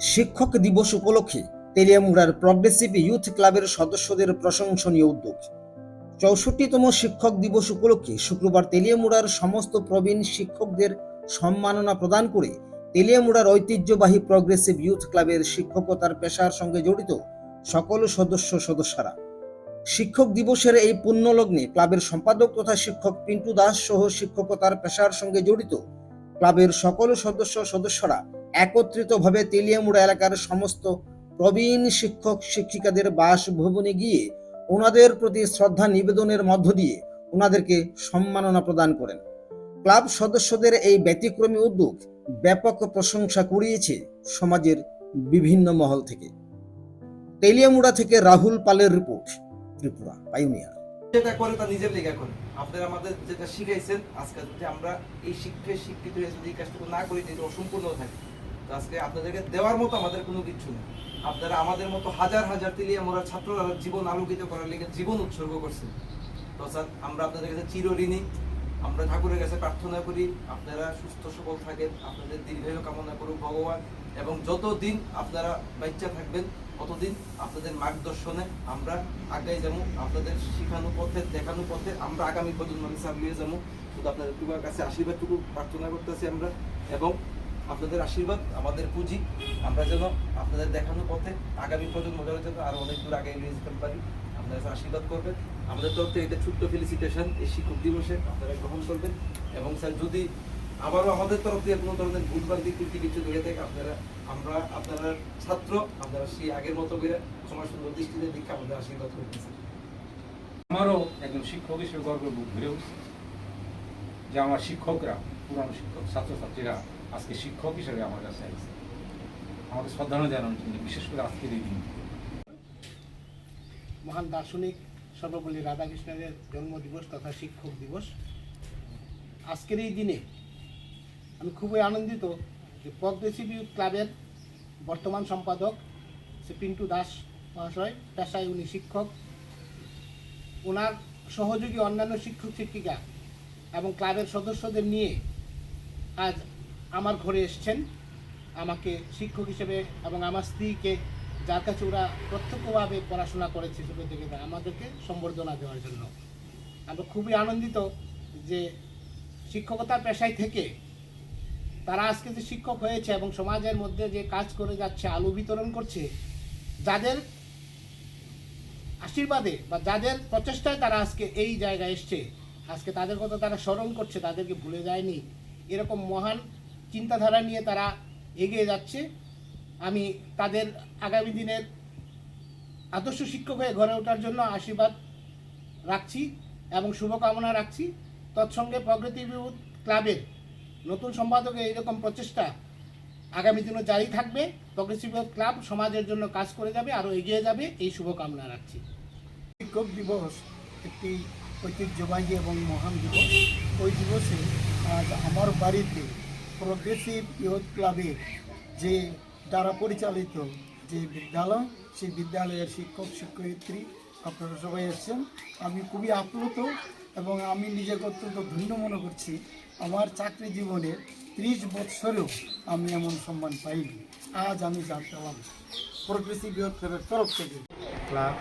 শিক্ষক দিবস উপলক্ষে তেলিয়ামুড়ার প্রগ্রেসিভ ইউথ ক্লাবের সদস্যদের প্রশংসনীয় উদ্যোগ। চৌষট্টিতম শিক্ষক দিবস উপলক্ষে শুক্রবার তেলিয়ামুড়ার সমস্ত প্রবীণ শিক্ষকদের সম্মাননা প্রদান করে তেলিয়ামুড়ার ঐতিহ্যবাহী প্রগ্রেসিভ ইউথ ক্লাবের শিক্ষকতার পেশার সঙ্গে জড়িত সকল সদস্য সদস্যরা। শিক্ষক দিবসের এই পুণ্যলগ্নে ক্লাবের সম্পাদক তথা শিক্ষক পিন্টু দাস সহ শিক্ষকতার পেশার সঙ্গে জড়িত ক্লাবের সকল সদস্য সদস্যরা একত্রিতভাবে তেলিয়ামুড়া এলাকার সমস্ত প্রবীণ শিক্ষক, শিক্ষিকাদের বাসভবনে গিয়ে ওনাদের প্রতি শ্রদ্ধা নিবেদনের মধ্য দিয়ে ওনাদেরকে সম্মাননা প্রদান করেন। ক্লাব সদস্যদের এই ব্যতিক্রমী উদ্যোগ ব্যাপক প্রশংসা কুড়িয়েছে সমাজের বিভিন্ন মহল থেকে। তেলিয়ামুড়া থেকে রাহুল পালের রিপোর্ট, ত্রিপুরা, পাইওনিয়ার। যেটা করে তা নিজের করে। আপনারা আমাদের যেটা শিখাইছেন যদি আমরা এই শিক্ষায় শিক্ষিত হয়ে যদি কাজটুকু না করি তাহলে অসম্পূর্ণ থাকে। আজকে আপনাদেরকে দেওয়ার মতো আমাদের কোনো কিছু নেই। আপনারা আমাদের মতো হাজার হাজার তিলিয়া মোরা ছাত্ররা জীবন আলোকিত করার লেগে জীবন উৎসর্গ করছেন। তো আমরা আপনাদের কাছে চিরঋণী। আমরা ঠাকুরের কাছে প্রার্থনা করি, আপনারা সুস্থ সবল থাকেন, আপনাদের দীর্ঘায়ু কামনা করুক ভগবান, এবং যতদিন আপনারা বাচ্চা থাকবেন, ততদিন আপনাদের মার্গদর্শনে আমরা আগাই যাব, আপনাদের শিখানো পথে, দেখানো পথে, আমরা আগামী প্রজন্ম চালিয়ে যাব। শুধু আপনাদের কাছে আশীর্বাদটুকু প্রার্থনা করতেছি আমরা, এবং আপনাদের আশীর্বাদ, আমাদের পুঁজি। আমরা যেন আপনাদের দেখানো পথে আগামী প্রজন্ম যারা যেন আরও অনেক দূর আগে নিয়ে যেতে পারি। আপনারা আশীর্বাদ করবেন। আমাদের তরফ থেকে এটা ছোট্ট ফেলিসিটেশন এই শিক্ষক দিবসে আপনারা গ্রহণ করবেন। এবং স্যার, যদি আবারও আমাদের তরফ থেকে কোনো ধরনের ভুলভাল দিক ত্রুটি কিছু ধরে থাকে, আপনারা, আমরা আপনারা ছাত্র, আপনারা সেই আগের মতো করে সমাজ সুন্দর দৃষ্টিতে দিকে আমাদের আশীর্বাদ করতেছি আমারও একজন শিক্ষক হিসেবে ভরে উঠছে যে আমার শিক্ষকরা, পুরানো শিক্ষক, ছাত্রছাত্রীরা আজকে শিক্ষক হিসেবে আমার কাছে আসছে আমাকে শ্রদ্ধানো জানানোর জন্য বিশেষ করে আজকের এই দিন মহান দার্শনিক সর্বপল্লী রাধাকৃষ্ণের জন্মদিবস তথা শিক্ষক দিবস। আজকের এই দিনে আমি খুবই আনন্দিত যে ইউথ ক্লাবের বর্তমান সম্পাদক শ্রী পিন্টু দাস মহাশয়, পেশায় উনি শিক্ষক। ওনার সহযোগী অন্যান্য শিক্ষক শিক্ষিকা এবং ক্লাবের সদস্যদের নিয়ে আজ আমার ঘরে এসছেন। আমাকে শিক্ষক হিসেবে এবং আমার স্ত্রীকে, যার কাছে ওরা প্রত্যক্ষভাবে পড়াশোনা করেছে ছোটো থেকে আমাদেরকে সম্বর্ধনা দেওয়ার জন্য। আমরা খুবই আনন্দিত যে শিক্ষকতার পেশায় থেকে তারা আজকে যে শিক্ষক হয়েছে এবং সমাজের মধ্যে যে কাজ করে যাচ্ছে, আলু বিতরণ করছে, যাদের আশীর্বাদে বা যাদের প্রচেষ্টায় তারা আজকে এই জায়গায় এসছে, আজকে তাদের কথা তারা স্মরণ করছে, তাদেরকে ভুলে যায়নি। এরকম মহান চিন্তাধারা নিয়ে তারা এগিয়ে যাচ্ছে। আমি তাদের আগামী দিনের আদর্শ শিক্ষক হয়ে গড়ে ওঠার জন্য আশীর্বাদ রাখছি এবং শুভকামনা রাখছি। তৎসঙ্গে প্রগতি ক্লাবের নতুন সম্পাদকের এইরকম প্রচেষ্টা আগামী দিনও জারি থাকবে। প্রগ্রেসিভ ক্লাব সমাজের জন্য কাজ করে যাবে, আরও এগিয়ে যাবে, এই শুভকামনা রাখছি। শিক্ষক দিবস একটি ঐতিহ্যবাহী এবং মহান দিবস। ওই দিবসে আজ আমার বাড়িতে প্রগ্রেসিভ ইয়ুথ ক্লাবের যে দ্বারা পরিচালিত যে বিদ্যালয়, সেই বিদ্যালয়ের শিক্ষক, শিক্ষয়িত্রী আপনারা সবাই এসেছেন। আমি খুবই আপ্লুত এবং আমি নিজেকে অত্যন্ত ধন্য মনে করছি। আমার চাকরি জীবনে ত্রিশ বৎসরেও আমি এমন সম্মান পাইনি। আজ আমি পেলাম প্রগ্রেসিভ ইয়ুথ ক্লাবের তরফ থেকে। ক্লাব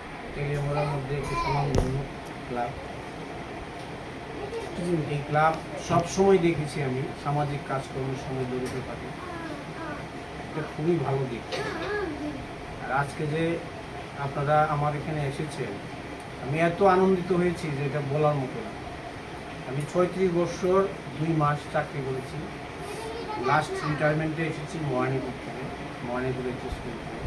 মধ্যে একটি স্বনামধন্য ক্লাব এই ক্লাব সবসময় দেখেছি আমি সামাজিক কাজকর্মের সময় জড়িত থাকে। এটা খুবই ভালো দিক। আর আজকে যে আপনারা আমার এখানে এসেছেন আমি এত আনন্দিত হয়েছি যে এটা বলার মতো না। আমি ছয়ত্রিশ বছর দুই মাস চাকরি করেছি। লাস্ট রিটায়ারমেন্টে এসেছি মহানিপুর থেকে মহানিপুর এইচএস স্কুল থেকে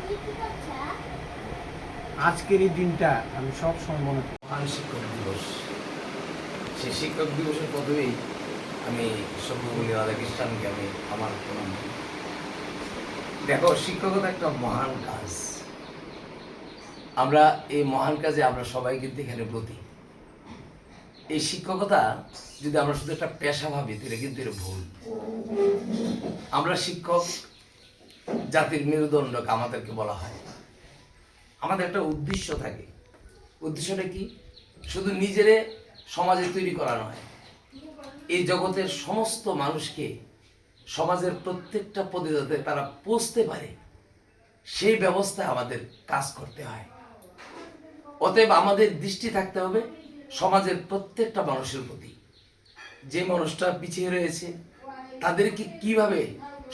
আজকের এই দিনটা আমি সব সময় মনে করি। শিক্ষক দিবস। সেই শিক্ষক দিবসের প্রথমেই আমি সর্বপল্লী রাধাকৃষ্ণকে আমি আমার প্রণাম। দেখো, শিক্ষকতা একটা মহান কাজ। আমরা এই মহান কাজে আমরা সবাই কিন্তু এখানে ব্রতী। এই শিক্ষকতা যদি আমরা শুধু একটা পেশা ভাবি, তাহলে কিন্তু এটা ভুল। আমরা শিক্ষক, জাতির মেরুদণ্ডক আমাদেরকে বলা হয়। আমাদের একটা উদ্দেশ্য থাকে। উদ্দেশ্যটা কি? শুধু নিজেরে সমাজে তৈরি করা নয়। এই জগতের সমস্ত মানুষকে সমাজের প্রত্যেকটা পদে যাতে তারা পৌঁছতে পারে, সেই ব্যবস্থায় আমাদের কাজ করতে হয়। অতএব আমাদের দৃষ্টি থাকতে হবে সমাজের প্রত্যেকটা মানুষের প্রতি। যে মানুষটা পিছিয়ে রয়েছে, তাদেরকে কীভাবে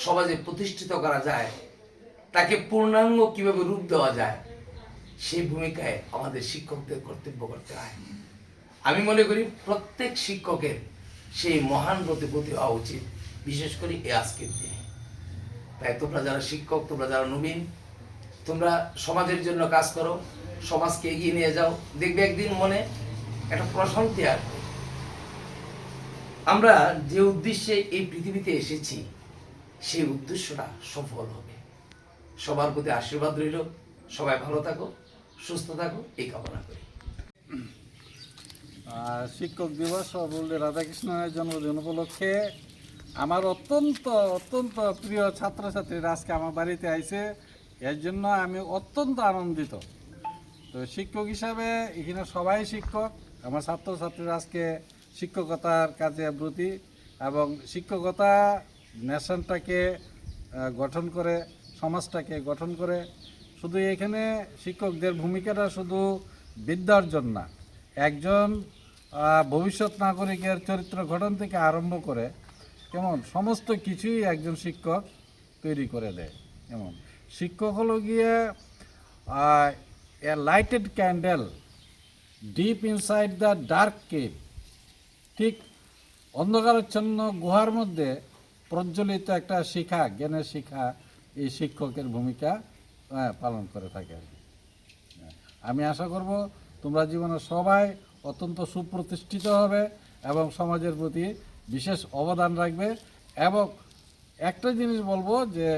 সমাজে প্রতিষ্ঠিত করা যায়, তাকে পূর্ণাঙ্গ কীভাবে রূপ দেওয়া যায়, সেই ভূমিকায় আমাদের শিক্ষকদের কর্তব্য করতে হয়। আমি মনে করি প্রত্যেক শিক্ষকের সেই মহান প্রতিপত্তি হওয়া উচিত, বিশেষ করে এ আজকের দিনে। তাই তোমরা যারা শিক্ষক, তোমরা যারা নবীন, তোমরা সমাজের জন্য কাজ করো, সমাজকে এগিয়ে নিয়ে যাও। দেখবে একদিন মনে একটা প্রশান্তি আসবে আমরা যে উদ্দেশ্যে এই পৃথিবীতে এসেছি, সেই উদ্দেশ্যটা সফল হবে। সবার প্রতি আশীর্বাদ রইল। সবাই ভালো থাকো, সুস্থ থাকো, এই কামনা করি। শিক্ষক দিবস ও বললে রাধাকৃষ্ণের জন্মদিন উপলক্ষে। আমার অত্যন্ত অত্যন্ত প্রিয় ছাত্রছাত্রীরা আজকে আমার বাড়িতে আইছে। এর জন্য আমি অত্যন্ত আনন্দিত। তো শিক্ষক হিসাবে এখানে সবাই শিক্ষক। আমার ছাত্রছাত্রীরা আজকে শিক্ষকতার কাজে ব্রতী এবং শিক্ষকতা নেশনটাকে গঠন করে, সমাজটাকে গঠন করে। শুধু এখানে শিক্ষকদের ভূমিকাটা শুধু বিদ্যার্জন না, একজন ভবিষ্যৎ নাগরিকের চরিত্র গঠন থেকে আরম্ভ করে, কেমন, সমস্ত কিছুই একজন শিক্ষক তৈরি করে দেয় যেমন শিক্ষক হলো গিয়ে a lighted candle deep inside the dark cave ঠিক অন্ধকারচ্ছন্ন গুহার মধ্যে প্রজ্বলিত একটা শিখা, জ্ঞানের শিখা এই শিক্ষকের ভূমিকা পালন করে থাকে আমি আশা করব তোমরা জীবনে সবাই অত্যন্ত সুপ্রতিষ্ঠিত হবে এবং সমাজের প্রতি বিশেষ অবদান রাখবে। এবং একটা জিনিস বলব যে,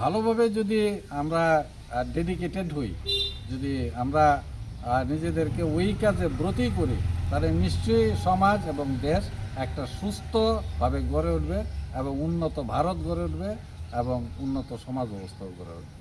ভালোভাবে যদি আমরা ডেডিকেটেড হই, যদি আমরা নিজেদেরকে ওই কাজে ব্রতী করি, তাহলে নিশ্চয়ই সমাজ এবং দেশ একটা সুস্থভাবে গড়ে উঠবে এবং উন্নত ভারত গড়ে উঠবে এবং উন্নত সমাজ ব্যবস্থাও গড়ে উঠবে।